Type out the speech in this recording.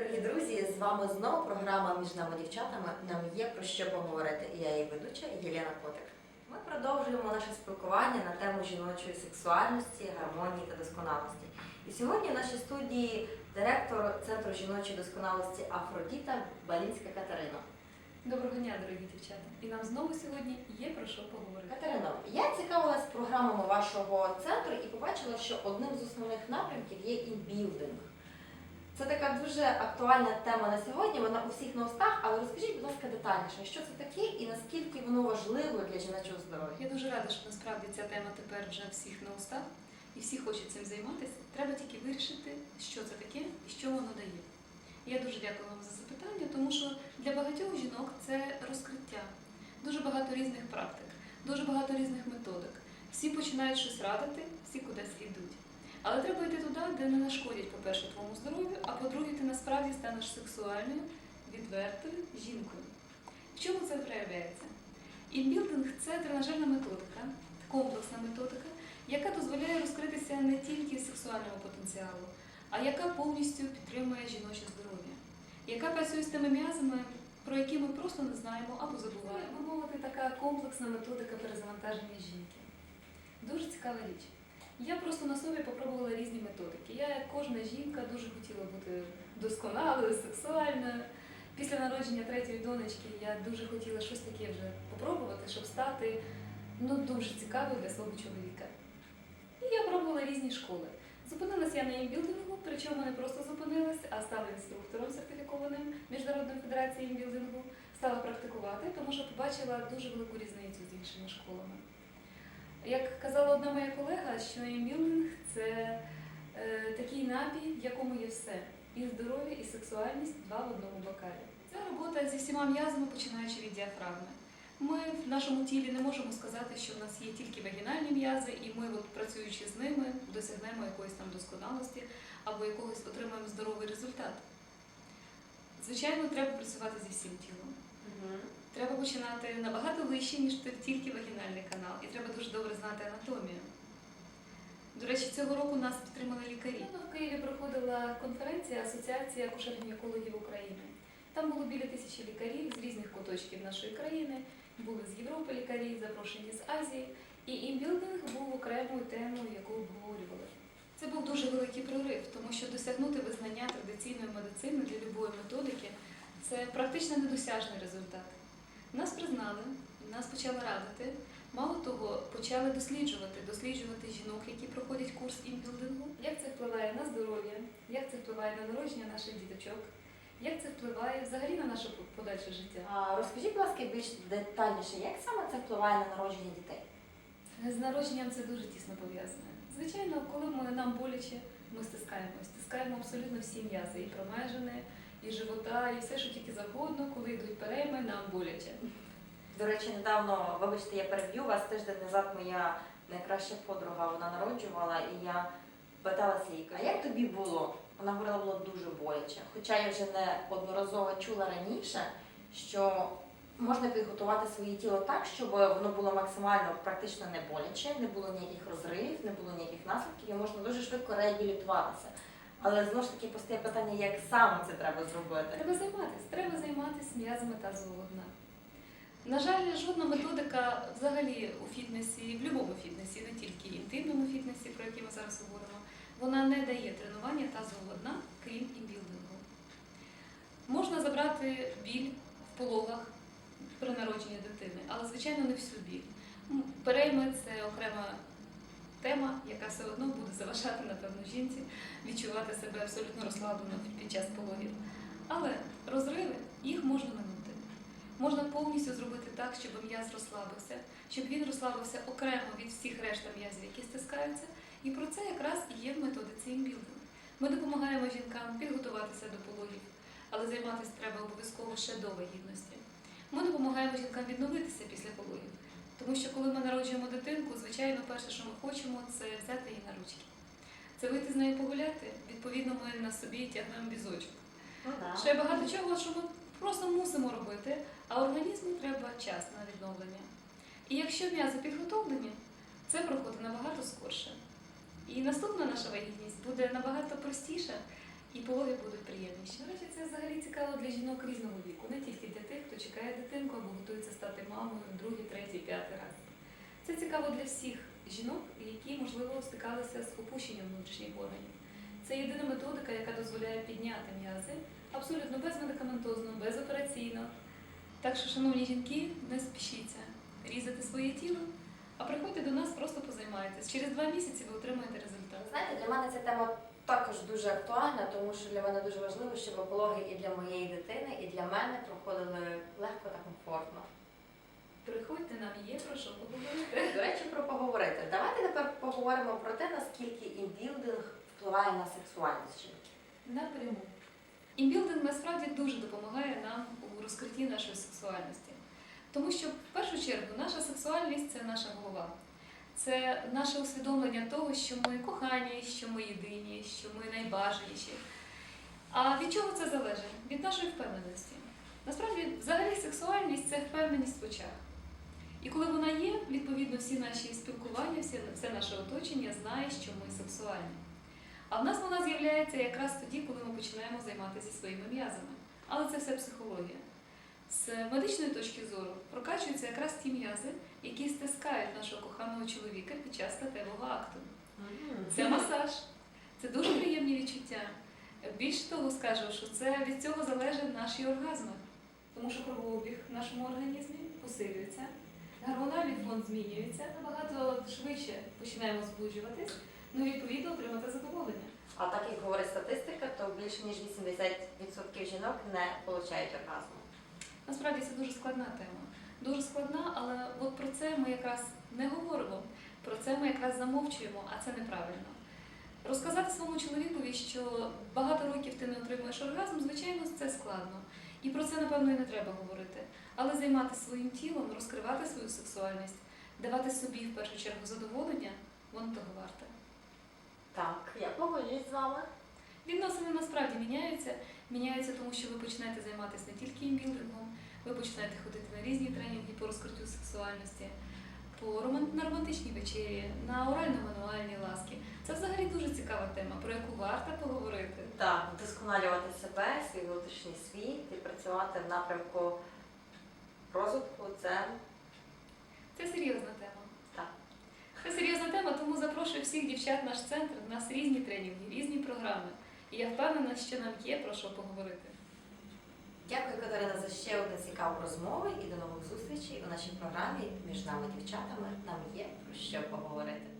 дорогі друзі! З вами знову програма між нами дівчатами. Нам є про що поговорити. Я її ведуча Єлена Котик. Ми продовжуємо наше спілкування на тему жіночої сексуальності, гармонії та досконалості. І сьогодні в нашій студії директор Центру жіночої досконалості Афродіта Балінська Катерина. Доброго дня, дорогі дівчата! І нам знову сьогодні є про що поговорити. Катерино, я цікавилась програмами вашого центру і побачила, що одним з основних напрямків є інбілдинг. Це така дуже актуальна тема на сьогодні, вона у всіх на устах, але розкажіть, будь ласка, детальніше, що це таке і наскільки воно важливо для жіночого здоров'я. Я дуже рада, що насправді ця тема тепер вже всіх на устах, і всі хочуть цим займатися. Треба тільки вирішити, що це таке і що воно дає. Я дуже дякую вам за запитання, тому що для багатьох жінок це розкриття. Дуже багато різних практик, дуже багато різних методик. Всі починають щось радити, всі кудись йдуть. Але треба йти де не нашкодять, по-перше, твоєму здоров'ю, а по-друге, ти насправді станеш сексуальною, відвертою жінкою. В чому це проявляється? Інбілдинг це тренажерна методика, комплексна методика, яка дозволяє розкритися не тільки сексуальному потенціалу, а яка повністю підтримує жіноче здоров'я, яка працює з тими м'язами, про які ми просто не знаємо або забуваємо. Мовити, така комплексна методика перезавантаження жінки. Дуже цікава річ. Я просто на собі попробувала різні методики. Я, як кожна жінка, дуже хотіла бути досконалою, сексуальною. Після народження третьої донечки я дуже хотіла щось таке вже попробувати, щоб стати ну, дуже цікавою для свого чоловіка. І я пробувала різні школи. Зупинилась я на імбілдингу, причому не просто зупинилась, а стала інструктором сертифікованим Міжнародної федерації імбілдингу, стала практикувати, тому що побачила дуже велику різницю з іншими школами. Як казала одна моя колега, що імбілдинг це е, такий напій, в якому є все. І здоров'я, і сексуальність два в одному бокалі. Це робота зі всіма м'язами, починаючи від діафрагми. Ми в нашому тілі не можемо сказати, що в нас є тільки вагінальні м'язи, і ми, от, працюючи з ними, досягнемо якоїсь там досконалості або якогось отримаємо здоровий результат. Звичайно, треба працювати зі всім тілом. Треба починати набагато вище, ніж тільки вагінальний канал, і треба дуже добре знати анатомію. До речі, цього року нас підтримали лікарі. Ну, В Києві проходила конференція Асоціація акушер-гінекологів України. Там було біля тисячі лікарів з різних куточків нашої країни. Були з Європи лікарі, запрошені з Азії. І імбілдинг був окремою темою, яку обговорювали. Це був дуже великий прорив, тому що досягнути визнання традиційної медицини для любої методики це практично недосяжний результат. Нас признали, нас почали радити. Мало того, почали досліджувати, досліджувати жінок, які проходять курс імбілдингу, як це впливає на здоров'я, як це впливає на народження наших діточок, як це впливає взагалі на наше подальше життя. А розкажіть, будь ласка, більш детальніше, як саме це впливає на народження дітей? З народженням це дуже тісно пов'язане. Звичайно, коли ми, нам боляче, ми стискаємось, стискаємо абсолютно всі м'язи, і промежини, і живота, і все, що тільки завгодно, коли йдуть перейми, нам боляче. До речі, недавно, вибачте, я переб'ю вас тиждень назад моя найкраща подруга, вона народжувала, і я питалася їй, а як тобі було? Вона говорила, було дуже боляче. Хоча я вже не одноразово чула раніше, що можна підготувати своє тіло так, щоб воно було максимально практично не боляче, не було ніяких розривів, не було ніяких наслідків, і можна дуже швидко реабілітуватися. Але знову ж таки постає питання, як саме це треба зробити. Треба займатися, треба займатися м'язами тазового дна. На жаль, жодна методика взагалі у фітнесі, в будь-якому фітнесі, не тільки інтимному фітнесі, про який ми зараз говоримо, вона не дає тренування тазового дна, крім імбілдингу. Можна забрати біль в пологах при народженні дитини, але, звичайно, не всю біль. Перейми це окрема тема, яка все одно буде заважати, напевно, жінці відчувати себе абсолютно розслаблено під час пологів. Але розриви їх можна минути. Можна повністю зробити так, щоб м'яз розслабився, щоб він розслабився окремо від всіх решта м'язів, які стискаються. І про це якраз і є в методиці імбілдинг. Ми допомагаємо жінкам підготуватися до пологів, але займатися треба обов'язково ще до вагітності. Ми допомагаємо жінкам відновитися після пологів, тому що коли ми народжуємо дитинку, звичайно, перше, що ми хочемо, це взяти її на ручки. Це вийти з нею погуляти. Відповідно, ми на собі тягнемо візочок. Ну, да. Ще багато чого, що ми просто мусимо робити, а організму треба час на відновлення. І якщо м'язи підготовлені, це проходить набагато скорше. І наступна наша вагітність буде набагато простіша і пологи будуть приємніші. До речі, це взагалі цікаво для жінок різного віку, не тільки для тих, хто чекає дитинку або готується стати мамою другий, третій, п'ятий раз. Це цікаво для всіх жінок, які, можливо, стикалися з опущенням внутрішніх органів. Це єдина методика, яка дозволяє підняти м'язи абсолютно безмедикаментозно, безопераційно. Так що, шановні жінки, не спішіться різати своє тіло, а приходьте до нас, просто позаймайтесь. Через два місяці ви отримаєте результат. Знаєте, для мене ця тема також дуже актуальна, тому що для мене дуже важливо, щоб пологи і для моєї дитини, і для мене проходили легко та комфортно. Приходьте, нам є про що поговорити. До речі, про поговорити. Давайте тепер поговоримо про те, наскільки імбілдинг впливає на сексуальність жінки. Напряму. Імбілдинг насправді дуже допомагає нам у розкритті нашої сексуальності. Тому що, в першу чергу, наша сексуальність це наша голова. Це наше усвідомлення того, що ми кохані, що ми єдині, що ми найбажаніші. А від чого це залежить? Від нашої впевненості. Насправді, взагалі, сексуальність це впевненість в очах. І коли вона є, відповідно, всі наші спілкування, всі- все наше оточення знає, що ми сексуальні. А в нас вона з'являється якраз тоді, коли ми починаємо займатися своїми м'язами. Але це все психологія. З медичної точки зору прокачуються якраз ті м'язи, які стискають нашого коханого чоловіка під час статевого акту. Це масаж, це дуже приємні відчуття. Більше того, скажу, що це від цього залежать наші оргазми, тому що кровообіг в нашому організмі посилюється, гормональний фон змінюється, набагато швидше починаємо збуджуватись, ну і відповідно отримати задоволення. А так як говорить статистика, то більше ніж 80% жінок не отримують оргазму. Насправді це дуже складна тема. Дуже складна, але от про це ми якраз не говоримо. Про це ми якраз замовчуємо, а це неправильно. Розказати своєму чоловікові, що багато років ти не отримуєш оргазм, звичайно, це складно. І про це, напевно, і не треба говорити. Але займатися своїм тілом, розкривати свою сексуальність, давати собі в першу чергу задоволення, воно того варте. Так, я погоджуюсь з вами. Відносини насправді міняються. Міняються, тому що ви починаєте займатися не тільки імбілдингом, ви починаєте ходити на різні тренінги по розкриттю сексуальності, по роман- на романтичній вечері, на ласки. Це взагалі дуже цікава тема, про яку варто поговорити. Так, вдосконалювати себе, свій внутрішній світ і працювати в напрямку розвитку це Це серйозна тема. Так. Це серйозна тема, тому запрошую всіх дівчат в наш центр. У нас різні тренінги, різні програми. І я впевнена, що нам є про що поговорити. Дякую, Катерина, за ще одну цікаву розмову і до нових зустрічей у нашій програмі між нами дівчатами. Нам є про що поговорити.